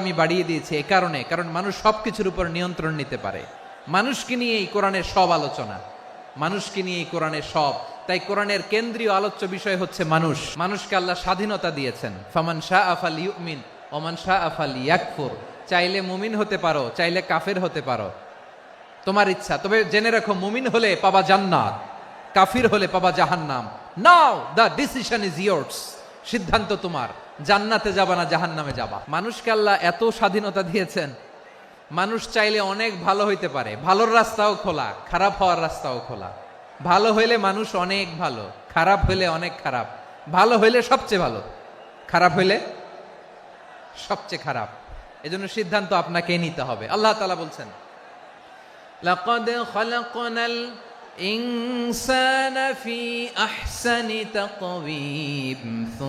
আমি বাড়িয়ে দিয়েছি এ কারণে, কারণ মানুষ সবকিছুর উপর নিয়ন্ত্রণ নিতে পারে। মানুষকে নিয়ে এই কোরআনের সব আলোচনা, মানুষকে নিয়ে এই কোরআনের সব। তাই কোরআনের কেন্দ্রীয় আলোচ্য বিষয় হচ্ছে মানুষ। মানুষকে আল্লাহ স্বাধীনতা দিয়েছেন। ফামান শাহ আফাল ইউমিন ওমান শাহ আফাল ইয়াকফুর চাইলে মুমিন হতে পারো, চাইলে কাফের হতে পারো। তোমার ইচ্ছা, তবে জেনে রাখো, মুমিন হলে পাবা জান্নাত, কাফির হলে পাবা জাহান্নাম। Now the decision is yours সিদ্ধান্ত তোমার। জান্নাতে যাবা না জাহান্নামে যাবা মানুষকে আল্লাহ এত স্বাধীনতা দিয়েছেন মানুষ চাইলে অনেক ভালো হইতে পারে ভালোর রাস্তাও খোলা খারাপ হওয়ার রাস্তাও খোলা ভালো হইলে মানুষ অনেক ভালো খারাপ হইলে অনেক খারাপ ভালো হইলে সবচেয়ে ভালো খারাপ হইলে সবচেয়ে খারাপ এজন্য সিদ্ধান্ত আপনাকে নিতে হবে আল্লাহ তাআলা বলছেন لقد خلقنا الإنسان في أحسن تقويم ثم رددناه أسفل سافلين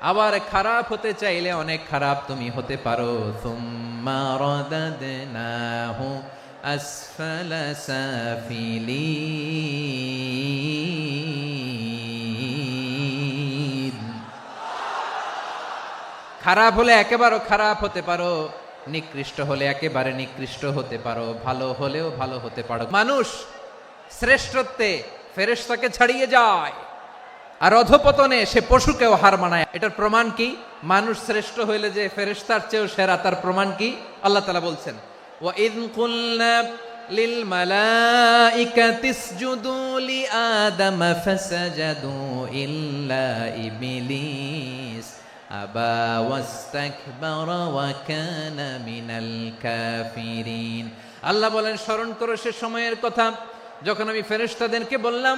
আবার খারাপ হতে চাইলে অনেক খারাপ তুমি হতে পারো। খারাপ হলে একেবারে খারাপ হতে পারো, নিকৃষ্ট হলে একেবারে নিকৃষ্ট হতে পারো, ভালো হলেও ভালো হতে পারো। মানুষ শ্রেষ্ঠত্বে ফেরেশতাকে ছাড়িয়ে যায়। আর অধপতনে সে পশুকেও হার মানায় এটার প্রমাণ কি মানুষ শ্রেষ্ঠ হইলে যে ফেরেশতার চেয়েও সেরা তার প্রমাণ কি আল্লাহ তালা বলছেন وَإِذْ قُلْنَا لِلْمَلَائِكَةِ اسْجُدُوا لِآدَمَ فَسَجَدُوا إِلَّا إِبْلِيسَ أَبَى وَاسْتَكْبَرَ وَكَانَ مِنَ الْكَافِرِينَ আল্লাহ বলেন স্মরণ করো সে সময়ের কথা যখন আমি ফেরেশতাদেরকে বললাম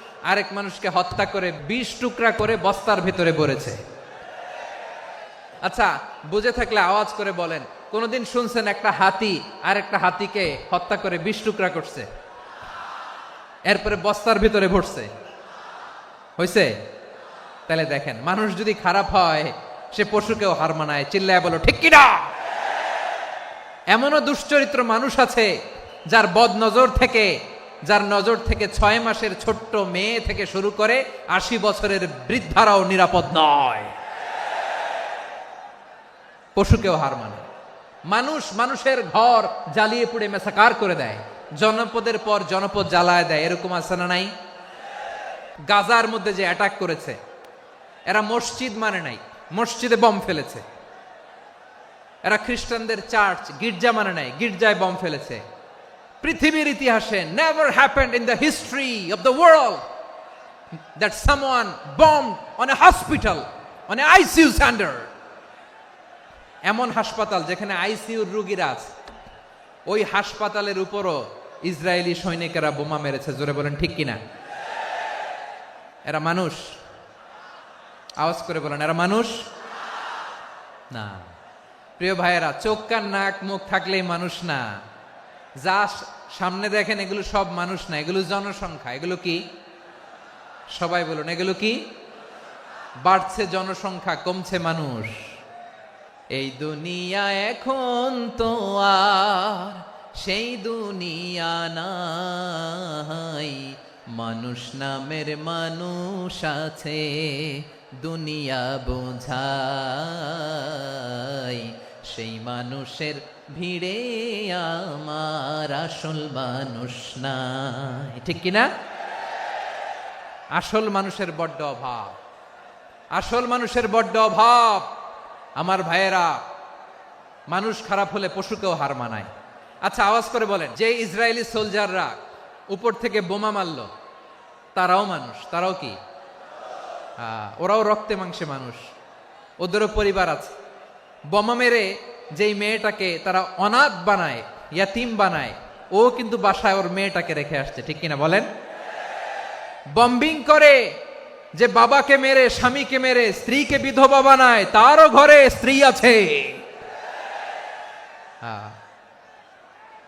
আরেক মানুষকে হত্যা করে বিশ টুকরা করে বস্তার ভিতরে ভরেছে। আচ্ছা বুঝে থাকলে আওয়াজ করে বলেন, কোনোদিন শুনছেন একটা হাতি আর একটা হাতিকে হত্যা করে বিশ টুকরা করছে? এরপরে বস্তার ভিতরে ভরছে। হয়েছে তাহলে দেখেন, মানুষ যদি খারাপ হয়, সে পশুকেও হার মানায়। চিল্লায় বলো, ঠিক কিনা? এমনও দুশ্চরিত্র মানুষ আছে যার বদ নজর থেকে যার নজর থেকে ছয় মাসের ছোট্ট মেয়ে থেকে শুরু করে আশি বছরের বৃদ্ধারাও নিরাপদ নয়। পশুকেও হার মানে। মানুষ মানুষের ঘর জ্বালিয়ে পুড়ে মেসাকার করে দেয়। জনপদের পর জনপদ জ্বালায় দেয়। এরকম আছে না নাই? গাজার মধ্যে যে অ্যাটাক করেছে, এরা মসজিদ মানে নাই, মসজিদে বম ফেলেছে। এরা খ্রিস্টানদের চার্চ গির্জা মানে নাই, গির্জায় বম ফেলেছে। পৃথিবীর ইতিহাসে never happened in the history of the world that someone bomb on a hospital on a ICU standard এমন হাসপাতাল যেখানে আইসিইউর রুগীরা আছে। ওই হাসপাতালের উপরও ইসরায়েলি সৈনিকেরা বোমা মেরেছে। জোরে বলেন, ঠিক কিনা? এরা মানুষ। আওয়াজ করে বলেন, এরা মানুষ? না। প্রিয় ভাইয়েরা, চোখ কান, নাক, মুখ থাকলেই মানুষ না। যা সামনে দেখেন, এগুলো সব মানুষ না, এগুলো জনসংখ্যা। এগুলো কি? সবাই বলুন, এগুলো কি? বাড়ছে জনসংখ্যা, কমছে মানুষ। এই দুনিয়া এখন তো আর সেই দুনিয়া নাই। মানুষ নামের মানুষ আছে, দুনিয়া বোঝাই। সেই মানুষের ভিড়ে আমার আসল মানুষ নাই। ঠিক কিনা আসল মানুষের বড্ড অভাব। আসল মানুষের বড্ড অভাব। আমার ভাইয়েরা, মানুষ খারাপ হলে পশুকেও হার মানায়। আচ্ছা আওয়াজ করে বলেন, যে ইসরায়েলি সোলজাররা উপর থেকে বোমা মারল, তারাও মানুষ, তারাও কি? ওরাও রক্তে মাংসে মানুষ। ওদেরও পরিবার আছে। বোমা মেরে যেই মেয়েটাকে তারা অনাথ বানায়, ইয়াতিম বানায়, ও কিন্তু বাসায় ওর মেয়েটাকে রেখে আসছে। ঠিক কিনা বলেন? বম্বিং করে যে বাবাকে মেরে, স্বামীকে মেরে, স্ত্রীকে বিধবা বানায়, তারও ঘরে স্ত্রী আছে। হ্যাঁ।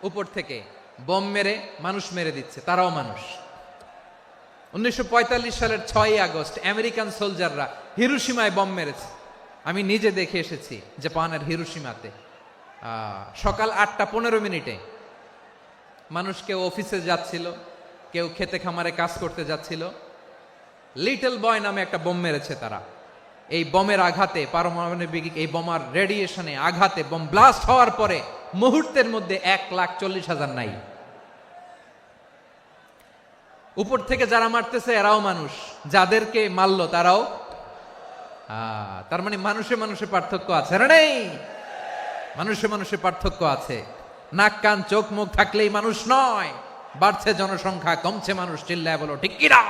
উপর থেকে বম মেরে মানুষ মেরে দিচ্ছে, তারাও মানুষ। উনিশশো পঁয়তাল্লিশ সালের ছয়ই আগস্ট, আমেরিকান সোলজাররা হিরুসীমায় বম মেরেছে। আমি নিজে দেখে এসেছি জাপানের হিরুসীমাতে সকাল আটটা পনেরো মিনিটে। মানুষ কেউ অফিসে যাচ্ছিল, কেউ খেতে খামারে কাজ করতে যাচ্ছিল। লিটল বয় নামে একটা বোম মেরেছে তারা। এই বোমের আঘাতে, পারমাণবিক এই বোমার রেডিয়েশনে আঘাতে, বোম ব্লাস্ট হওয়ার পরে মুহূর্তের মধ্যে এক লাখ চল্লিশ হাজার নাই। উপর থেকে যারা মারতেছে, এরাও মানুষ। যাদেরকে মারলো, তারাও তার মানে মানুষে মানুষে পার্থক্য আছে না নেই? মানুষে মানুষে পার্থক্য আছে। নাক, কান, চোখ, মুখ থাকলেই মানুষ নয়। বাড়ছে জনসংখ্যা, কমছে মানুষ, চিল্লায় বলো, ঠিক কিনা?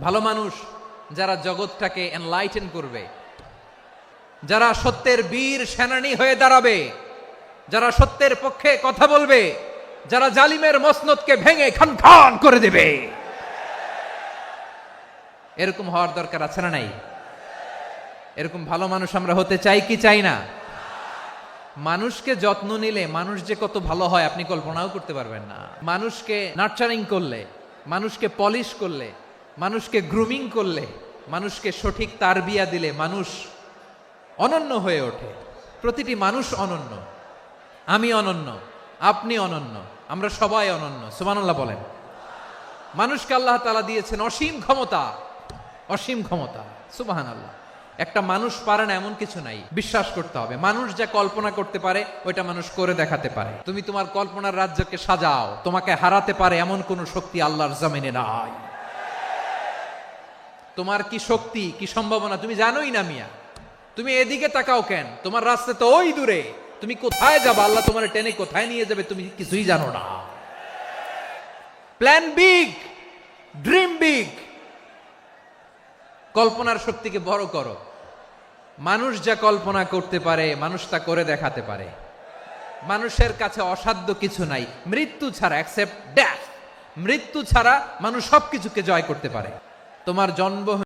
ভালো মানুষ যারা জগৎটাকে এনলাইটেন করবে, যারা সত্যের বীর সেনানী হয়ে দাঁড়াবে, যারা সত্যের পক্ষে কথা বলবে, যারা জালিমের মসনদকে ভেঙে খান খান করে দেবে। এরকম হওয়ার দরকার আছে না নাই? এরকম ভালো মানুষ আমরা হতে চাই কি চাই না? মানুষকে যত্ন নিলে মানুষ যে কত ভালো হয় আপনি কল্পনাও করতে পারবেন না। মানুষকে নার্চারিং করলে, মানুষকে পলিশ করলে, মানুষকে গ্রুমিং করলে, মানুষকে সঠিক তারবিয়া দিলে মানুষ অনন্য হয়ে ওঠে। প্রতিটি মানুষ অনন্য। আমি অনন্য, আপনি অনন্য, আমরা সবাই অনন্য। সুবহানাল্লাহ বলেন। মানুষকে আল্লাহ তালা দিয়েছেন অসীম ক্ষমতা। অসীম ক্ষমতা। সুবাহান আল্লাহ একটা মানুষ পারে না, এমন কিছু নাই। বিশ্বাস করতে হবে। মানুষ যা কল্পনা করতে পারে, ওইটা মানুষ করে দেখাতে পারে। তুমি তোমার কল্পনার রাজ্যকে সাজাও। তোমাকে হারাতে পারে এমন কোন শক্তি আল্লাহর জমিনে নাই। তোমার কি শক্তি, কি সম্ভাবনা? তুমি জানোই না, মিয়া। তুমি এদিকে তাকাও কেন? তোমার রাস্তা তো ওই দূরে। তুমি কোথায় যাবে? আল্লাহ তোমার টেনে কোথায় নিয়ে যাবে? তুমি কিছুই জানো না। প্ল্যান বিগ ড্রিম বিগ কল্পনার শক্তিকে বড় করো। মানুষ যা কল্পনা করতে পারে, মানুষ তা করে দেখাতে পারে। মানুষের কাছে অসাধ্য কিছু নাই। মৃত্যু ছাড়া অ্যাকসেপ্ট ড্যাশ মৃত্যু ছাড়া মানুষ সবকিছুকে জয় করতে পারে। তোমার জন্ম